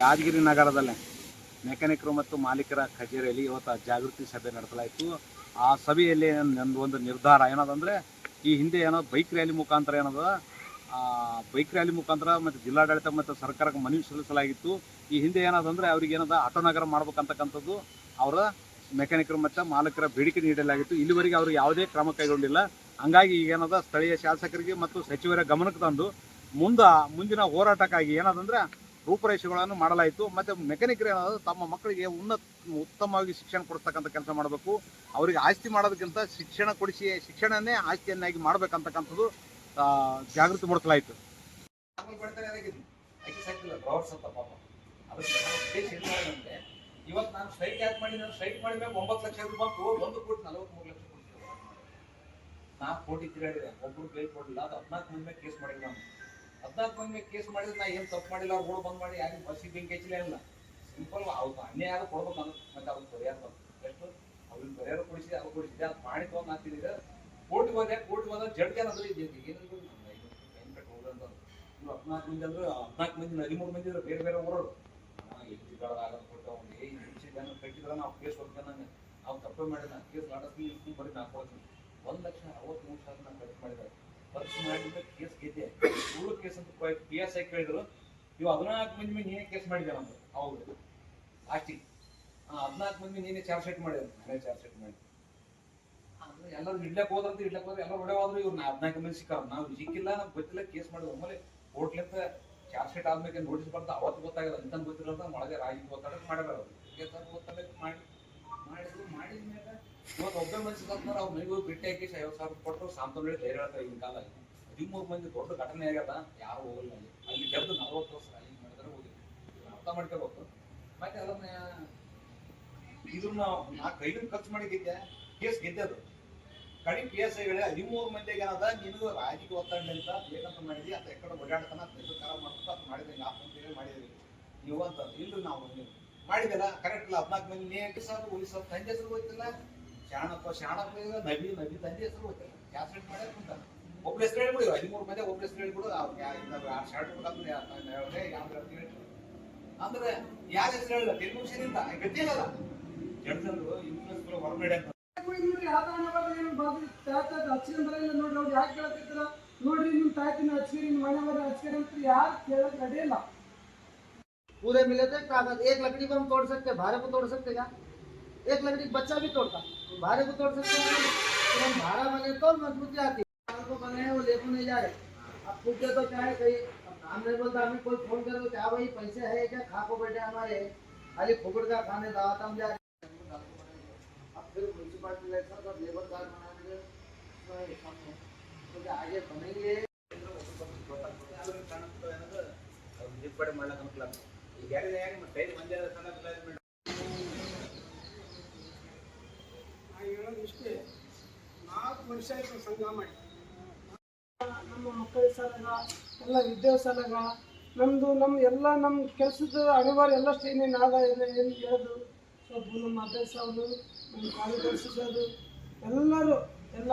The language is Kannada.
ಯಾದಗಿರಿ ನಗರದಲ್ಲಿ ಮೆಕ್ಯಾನಿಕರು ಮತ್ತು ಮಾಲೀಕರ ಕಚೇರಿಯಲ್ಲಿ ಇವತ್ತು ಜಾಗೃತಿ ಸಭೆ ನಡೆಸಲಾಯಿತು. ಆ ಸಭೆಯಲ್ಲಿ ನಂದು ಒಂದು ನಿರ್ಧಾರ ಏನದಂದರೆ ಈ ಹಿಂದೆ ಏನೋ ಬೈಕ್ ರ್ಯಾಲಿ ಮುಖಾಂತರ ಏನದ ಬೈಕ್ ರ್ಯಾಲಿ ಮುಖಾಂತರ ಮತ್ತು ಜಿಲ್ಲಾಡಳಿತ ಮತ್ತು ಸರ್ಕಾರಕ್ಕೆ ಮನವಿ ಸಲ್ಲಿಸಲಾಗಿತ್ತು. ಈ ಹಿಂದೆ ಏನದಂದರೆ ಅವ್ರಿಗೆ ಏನದ ಆಟೋ ನಗರ ಮಾಡ್ಬೇಕಂತಕ್ಕಂಥದ್ದು ಅವರ ಮೆಕ್ಯಾನಿಕರು ಮತ್ತು ಮಾಲೀಕರ ಬೇಡಿಕೆ ನೀಡಲಾಗಿತ್ತು. ಇಲ್ಲಿವರೆಗೆ ಅವ್ರಿಗೆ ಯಾವುದೇ ಕ್ರಮ ಕೈಗೊಂಡಿಲ್ಲ. ಹಂಗಾಗಿ ಈಗ ಏನದ ಸ್ಥಳೀಯ ಶಾಸಕರಿಗೆ ಮತ್ತು ಸಚಿವರ ಗಮನಕ್ಕೆ ತಂದು ಮುಂದ ಮುಂದಿನ ಹೋರಾಟಕ್ಕಾಗಿ ಏನದಂದ್ರೆ ರೂಪುರೇಷೆಗಳನ್ನು ಮಾಡಲಾಯಿತು. ಮತ್ತು ಮೆಕ್ಯಾನಿಕ್ರು ಏನಾದರೂ ತಮ್ಮ ಮಕ್ಕಳಿಗೆ ಉನ್ನತ, ಉತ್ತಮವಾಗಿ ಶಿಕ್ಷಣ ಕೊಡಿಸ್ತಕ್ಕಂಥ ಕೆಲಸ ಮಾಡಬೇಕು. ಅವರಿಗೆ ಆಸ್ತಿ ಮಾಡೋದಕ್ಕಿಂತ ಶಿಕ್ಷಣ ಕೊಡಿಸಿ, ಶಿಕ್ಷಣನೇ ಆಸ್ತಿಯನ್ನಾಗಿ ಮಾಡಬೇಕಂತಕ್ಕಂಥದ್ದು ಜಾಗೃತಿ ಮೂಡಿಸಲಾಯಿತು. ಇವತ್ತು ನಾನು ಸ್ಟ್ರೈಕ್ ಯಾಕೆ ಮಾಡಿ ನಾನು ಸ್ಟ್ರೈಕ್ ಮಾಡಬೇಕು ಒಂಬತ್ತು ಲಕ್ಷ ರೂಪಾಯಿ ಒಂದು ಕೋಟಿ ನಲವತ್ಮೂರು ಲಕ್ಷ ಕೊಡ್ತೀವಿ ನಾಲ್ಕು ಕೋಟಿ ತಿರುಗಾಡಿದೆ ಒಬ್ಬರು ಕೈ ಕೊಡಲಿಲ್ಲ ಅದು ಹದಿನಾಲ್ಕು ಮಂದಿ ಮೇಲೆ ಕೇಸ್ ಮಾಡಿಲ್ಲ ನಾನು. ಹದಿನಾಲ್ಕು ಮಂದಿ ಕೇಸ್ ಮಾಡಿದ್ರೆ ನಾ ಏನು ತಪ್ಪು ಮಾಡಿಲ್ಲ, ಅವ್ರು ಬಂದ್ ಮಾಡಿ ಯಾರಿಗೂ ಬಸ್ಸಿಗೆ ಬೆಂಕಿ ಹಚ್ಚಿಲ್ಲ ಇಲ್ಲ. ಸಿಂಪಲ್ ಅವ್ರು ಅನ್ಯಾಯ ಆದ್ರೂ ಕೊಡ್ಬೇಕು ನಾನು ಮತ್ತೆ ಅವ್ರಿಗೆ ಪರಿಹಾರ ಬಂತು ಎಷ್ಟು ಅವ್ರಿಗೆ ಪರಿಹಾರ ಕೊಡಿಸಿದೆ, ಅವ್ರು ಕೊಡಿಸಿದೆ ಅದು ಮಾಡಿ ತೊಗೊಂಡು ಹಾಕಿದ್ರೆ ಕೋರ್ಟ್ಗೆ ಹೋದೆ ಕೋರ್ಟ್ಗೆ ಹೋದ ಜಡ್ಗೆ ಏನಾದ್ರು ಇದೆ ಏನಿದ್ರು ಇವ್ರು ಹದಿನಾಲ್ಕು ಮಂದಿ ಅಂದ್ರೆ ಹದಿನಾಲ್ಕು ಮಂದಿ, ಹದಿಮೂರು ಮಂದಿ ಇದ್ರೆ ಬೇರೆ ಬೇರೆ ಊರವರು. ಕಟ್ಟಿದ್ರೆ ನಾವು ಕೇಸ್ ಹೊಡ್ಕೊಂಡಂಗೆ ಅವ್ನು ತಪ್ಪೇ ಮಾಡಿದ ಕೇಸ್ ಬರೀ ನಾಲ್ಕು ಒಂದು ಲಕ್ಷ ಅರವತ್ತ್ಮೂರು ಸಾವಿರ ನಾನು ಖರ್ಚು ಮಾಡಿದ್ದಾರೆ. ಖರ್ಚು ಮಾಡಿದ್ರೆ ಕೇಸ್ ಗೆದ್ದೆ. ಸುಳ್ಳು ಕೇಸ್ ಅಂತ ಪಿ ಎಸ್ ಐ ಕೇಳಿದ್ರು. ಇವು ಹದಿನಾಲ್ಕು ಮಂದಿ ಮೇಲೆ ನೀನೇ ಕೇಸ್ ಮಾಡಿದೆ ನಮ್ದು ಹೌದು ಲಾಸ್ಟಿಗೆ ಹದಿನಾಲ್ಕು ಮಂದಿ ನೀನೇ ಚಾರ್ಜ್ ಶೀಟ್ ಮಾಡಿದ್ರು ನಾನೇ ಚಾರ್ಜ್ ಶೀಟ್ ಮಾಡಿ ಅಂದ್ರೆ ಎಲ್ಲರೂ ಇಡ್ಲಕ್ಕೆ ಹೋದ್ರಂತ ಇಡ್ಲಕ್ಕೆ ಹೋದ್ರೆ ಎಲ್ಲರೂ ಹೊಡೆ ಹೋದ್ರು ಇವ್ರು ಹದಿನಾಲ್ಕು ಮಂದಿ ಸಿಕ್ಕಾರ. ನಾವು ಸಿಕ್ಕಿಲ್ಲ, ನಮ್ಗೆ ಗೊತ್ತಿಲ್ಲ, ಕೇಸ್ ಮಾಡಿದ್ರು ಒಮ್ಮೆಲೆ ಹೋಟ್ಲಿಂದ ಚಾರ್ಜ್ ಶೀಟ್ ಆದ್ಮೇಲೆ ನೋಟಿಸ್ ಬರ್ತಾ, ಅವತ್ತು ಗೊತ್ತಾಗಲ್ಲ ಅಂತ ಗೊತ್ತಿರೋದ ಒಳಗೆ ಮಾಡ್ಯಾರ ಅವ್ರು ಕೇಸ್ ಗೊತ್ತಾಗಕ್ಕೆ ಮಾಡಿ. ಇವತ್ತು ಒಬ್ಬ ಮಂದಿ ಸತ್ತಾರ ಅವ್ರು ಮನೆಗೆ ಹೋಗಿ ಭೇಟಿ ಹಾಕಿ ಐವತ್ತು ಸಾವಿರ ಕೊಟ್ಟು ಸಾಂತ್ವನ ಹೇಳಿ ಧೈರ್ಯ ಹೇಳ್ತಾರೆ ಈಗಿನ ಕಾಲ ಹದಿಮೂರು ಮಂದಿ ದೊಡ್ಡ ಘಟನೆ ಆಗ್ಯದ, ಯಾರು ಹೋಗಲ್ಲ ಅಲ್ಲಿ. ಅಲ್ಲಿ ಗೆದ್ದು ನಲ್ವತ್ತು ವರ್ಷ ಅಲ್ಲಿ ಮಾಡಿದ್ರೆ ಹೋಗಿಲ್ಲ ಅರ್ಥ ಮಾಡ್ಕೋಬೇಕು. ಮತ್ತೆ ಅದನ್ನ ಇದನ್ನ ನಾ ಕೈಲಿಂದ ಖರ್ಚು ಮಾಡಿ ಗೆದ್ದೆ, ಕೇಸ್ ಗೆದ್ದದು ಅದು ಕಡಿಮೆ ಪಿ ಎಸ್ ಹದಿಮೂರು ಮಂದಿಗೆ ಏನದ ನಿನಗೂ ರಾಜಕೀಯ ಒತ್ತಡ ಅಂತ ಬೇಕಂತ ಮಾಡಿದ್ವಿ ಅಥವಾ ಎಕಡೆ ಓಡಾಡ್ತಾನ ಖರಾಬ್ ಮಾಡ್ಬೇಕು ಅದು ಮಾಡಿದ್ರೆ ನಾಲ್ಕು ಅಂತೇಳಿ ಮಾಡಿದ್ರಿ ನೀವು ಅಂತ, ಇಲ್ರಿ ನಾವು ಮಾಡಿದಲ್ಲ ಕರೆಕ್ಟ್ ಇಲ್ಲ. ಹದಿನಾಲ್ಕು ಮಂದಿ, ನೀ ಎಂಟು ಸಾವಿರ ಉಳಿಸ್. ಸಾವಿರ ತಂದೆ ಹೆಸರು ಗೊತ್ತಿಲ್ಲ. ಶಾಣಪ್ಪ ಶಾಣಪ್ಪ ಈಗ ನಬಿ ನಬಿ ತಂದೆ ಹೆಸರು ಗೊತ್ತಿಲ್ಲ ಕ್ಯಾಸ್ ರೇಟ್ ಮಾಡ್ಯಾರ ಕುಂತಾನ ಒಬ್ಳ ಹೆಸರು ಹೇಳ್ಬಿಡು ಹದಿಮೂರು ಮಂದಿ ಒಬ್ಳ ಹೆಸರು ಹೇಳ್ಬಿಡು ಶಾರ್ಟ್ ಬೇಕಂದ್ರೆ ಯಾವ ಹೇಳಿ ಅಂದ್ರೆ ಯಾರ ಹೆಸರು ಹೇಳಿಲ್ಲ ಟೆಲಿವಿಷನ್ ಗತಿಯಲ್ಲ ಜಡ್ಜಂದ್ರು ಇನ್ಫ್ಲೂಯೆನ್ಸ್ ಹೊರಗಡೆ ಅಂತ ನೋಡ್ರಿ ನೋಡ್ರಿ ಯಾಕೆ ಕೇಳತ್ತಿದ್ರ ನೋಡ್ರಿ ನಿಮ್ ತಾಯ್ತಿನ ಹಚ್ಚಿರಿ ನಿಮ್ ಮನೆ ಮನೆ ಹಚ್ಚಿರಿ ಅಂತ ಯಾರು ಕೇಳಕ್ ರೆಡಿ ಇಲ್ಲ पूरे मिले थे कागज एक लकड़ी को हम तोड़ सकते हैं भारे को तोड़ सकते क्या एक लकड़ी बच्चा भी तोड़ता भारे को तोड़ सकते हैं तो हम भारा बने तो मजबूती आती है भारे को बने हैं वो लेको नहीं जा रहे अब पूछे तो क्या है कहीं अब काम नहीं बोलता हमें कोई फोन करे तो क्या भाई पैसे है क्या खा को बैठे हमारे खाली फुकड़ का खाने दावत हम जा रहे हैं। अब फिर म्यूनसिपालिटी इलेक्शन और लेबर कार्ड बनाएंगे उसमें सामने तो क्या आगे बनेंगे ತಿದ್ದುಪಡಿ ಮಾಡ್ಲಕ್ಕ ಅನ್ಕಲ್ಲ ಈಗ ಯಾರಿದೆ ಯಾರಿಗೆ ಮತ್ತೆ ಐದು ಮಂದಿ ಅದ ಆಯ್ತು ಸಂಘ ಮಾಡಿ ನಮ್ಮ ಮಕ್ಕಳ ಸಲಗ ಎಲ್ಲ ವಿದ್ಯಾ ಸಲಗ ನಮ್ಮದು ನಮ್ಮ ಎಲ್ಲ ನಮ್ಮ ಕೆಲಸದ ಅನಿವಾರ್ಯ ಎಲ್ಲ ಏನೇನು ಇದೆ ಏನು ಹೇಳೋದು ಸ್ವಲ್ಪ ನಮ್ಮ ಅಭ್ಯಾಸ ಅವರು, ನಮ್ಮ ಕಾರ್ಯದರ್ಶಿಸೋದು ಎಲ್ಲರೂ ಎಲ್ಲ